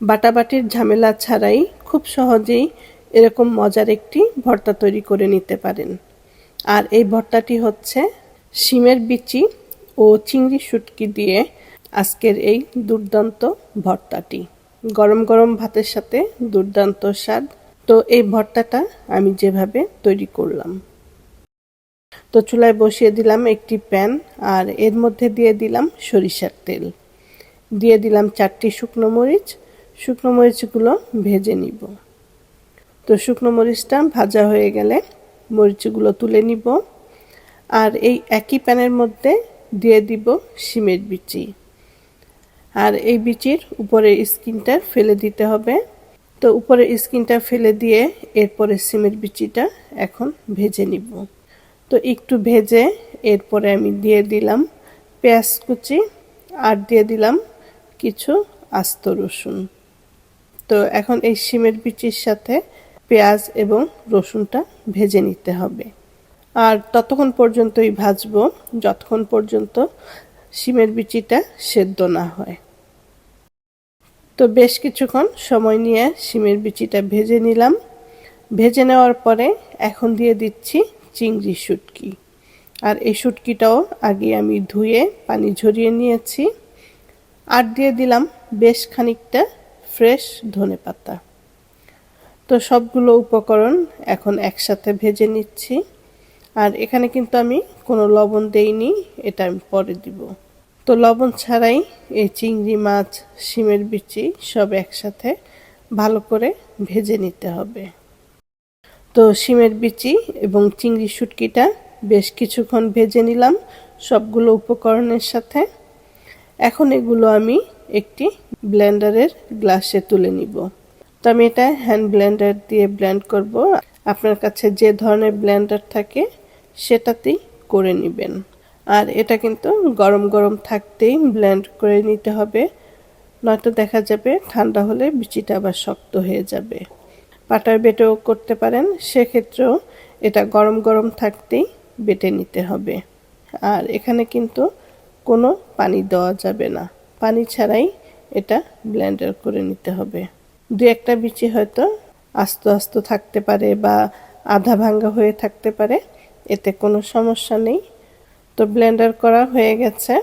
বাটাবাটির ঝামেলা ছাড়াই খুব সহজেই এরকম মজার একটি ভর্তা তৈরি করে নিতে পারেন। আর এই ভর্তাটি হচ্ছে শিমের বিচি ও চিংড়ি শুটকি দিয়ে আজকের এই দুর্দান্ত ভর্তাটি। গরম গরম ভাতের সাথে দুর্দান্ত স্বাদ। তো এই ভর্তাটা আমি যেভাবে তৈরি করলাম। তো চুলায় বসিয়ে দিলাম একটি প্যান আর এর মধ্যে দিয়ে দিলাম সরিষার তেল। দিয়ে দিলাম চারটি শুকনো মরিচ শুকনো মরিচগুলো ভেজে নিব। তো শুকনো মরিচটা ভাজা হয়ে গেলে মরিচগুলো তুলে নিব। আর এই একই প্যানের মধ্যে দিয়ে দিব শিমের বিচি। আর এই বিচির উপরে স্কিনটা ফেলে দিতে হবে। তো উপরে স্কিনটা ফেলে দিয়ে এরপরে সিমের বিচিটা এখন ভেজে নিব। তো একটু ভেজে এরপরে আমি দিয়ে দিলাম পেঁয়াজ কুচি আর দিয়ে দিলাম কিছু আস্ত রসুন। তো এখন এই শিমের বিচির সাথে পেঁয়াজ এবং রসুনটা ভেজে নিতে হবে। আর ততক্ষণ পর্যন্তই ভাজবো যতক্ষণ পর্যন্ত শিমের বিচিটা সেদ্ধ না হয়। তো বেশ কিছুক্ষণ সময় নিয়ে শিমের বিচিটা ভেজে নিলাম। ভেজে নেওয়ার পরে এখন দিয়ে দিচ্ছি চিংড়ি শুটকি। আর এই শুটকিটাও আগে আমি ধুয়ে পানি ঝরিয়ে নিয়েছি। আর দিয়ে দিলাম বেশ খানিকটা ফ্রেশ ধনে পাতা। তো সবগুলো উপকরণ এখন একসাথে ভেজে নিচ্ছি। আর এখানে কিন্তু আমি কোনো লবণ দেইনি, এটা আমি পরে দিব। তো লবণ ছাড়াই এই চিংড়ি মাছ, শিমের বিচি সব একসাথে ভালো করে ভেজে নিতে হবে। তো শিমের বিচি এবং চিংড়ি শুটকিটা বেশ কিছুক্ষণ ভেজে নিলাম সবগুলো উপকরণের সাথে। এখন এগুলো আমি একটি ব্লেন্ডারের গ্লাসে তুলে নিব। তো আমি এটা হ্যান্ড ব্লেন্ডার দিয়ে ব্লেন্ড করব। আপনার কাছে যে ধরনের ব্লেন্ডার থাকে, সেটাতেই করে নেবেন। আর এটা কিন্তু গরম গরম থাকতেই ব্লেন্ড করে নিতে হবে। নয়তো দেখা যাবে ঠান্ডা হলে বিচিটা আবার শক্ত হয়ে যাবে। পাটার বেটেও করতে পারেন, সেক্ষেত্রেও এটা গরম গরম থাকতেই বেটে নিতে হবে। আর এখানে কিন্তু কোনো পানি দেওয়া যাবে না। পানি ছাড়াই এটা ব্লেন্ডার করে নিতে হবে। দু একটা বিচি হয়তো আস্ত আস্ত থাকতে পারে বা আধা ভাঙ্গা হয়ে থাকতে পারে, এতে কোনো সমস্যা নেই। তো ব্লেন্ডার করা হয়ে গেছে।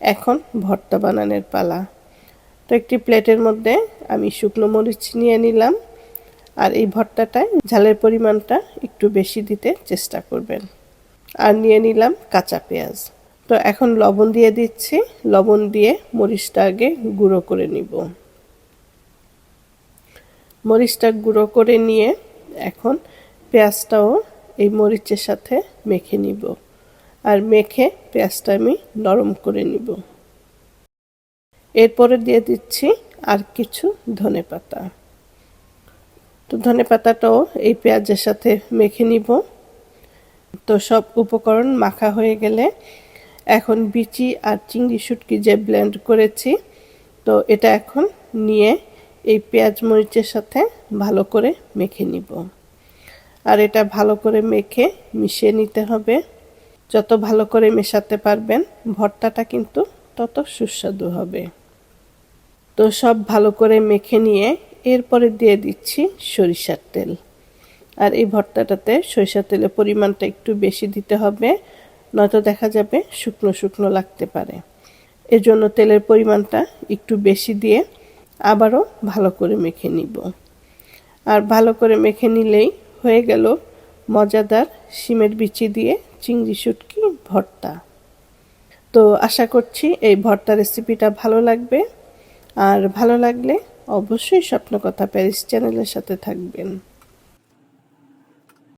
এখন ভর্তা বানানোর পালা। তো একটি প্লেটের মধ্যে আমি শুকনো মরিচ নিয়ে নিলাম। আর এই ভর্তাটায় ঝালের পরিমাণটা একটু বেশি দিতে চেষ্টা করবেন। আর নিয়ে নিলাম কাঁচা পেঁয়াজ। তো এখন লবণ দিয়ে দিচ্ছি। লবণ দিয়ে মরিচটা আগে গুঁড়ো করে নিব। মরিচটা গুঁড়ো করে নিয়ে এখন পেঁয়াজটাও এই মরিচের সাথে মেখে নিব। আর মেখে পেঁয়াজটা আমি নরম করে নিব। এরপরে দিয়ে দিচ্ছি আর কিছু ধনে পাতা। তো ধনে পাতাটাও এই পেঁয়াজের সাথে মেখে নিব। তো সব উপকরণ মাখা হয়ে গেলে এখন বিচি আর চিংড়ি শুটকি যে ব্লেন্ড করেছি, তো এটা এখন নিয়ে এই পেঁয়াজ মরিচের সাথে ভালো করে মেখে নিব। আর এটা ভালো করে মেখে মিশিয়ে নিতে হবে। যত ভালো করে মেশাতে পারবেন, ভর্তাটা কিন্তু তত সুস্বাদু হবে। তো সব ভালো করে মেখে নিয়ে এরপরে দিয়ে দিচ্ছি সরিষার তেল। আর এই ভর্তাটাতে সরিষার তেলের পরিমাণটা একটু বেশি দিতে হবে। নয়তো দেখা যাবে শুকনো শুকনো লাগতে পারে। এজন্য তেলের পরিমাণটা একটু বেশি দিয়ে আবারও ভালো করে মেখে নিব। আর ভালো করে মেখে নিলেই হয়ে গেল মজাদার শিমের বিচি দিয়ে চিংড়ি শুটকি ভর্তা। তো আশা করছি এই ভর্তা রেসিপিটা ভালো লাগবে। আর ভালো লাগলে অবশ্যই স্বপ্নকথা প্যারিস চ্যানেলের সাথে থাকবেন।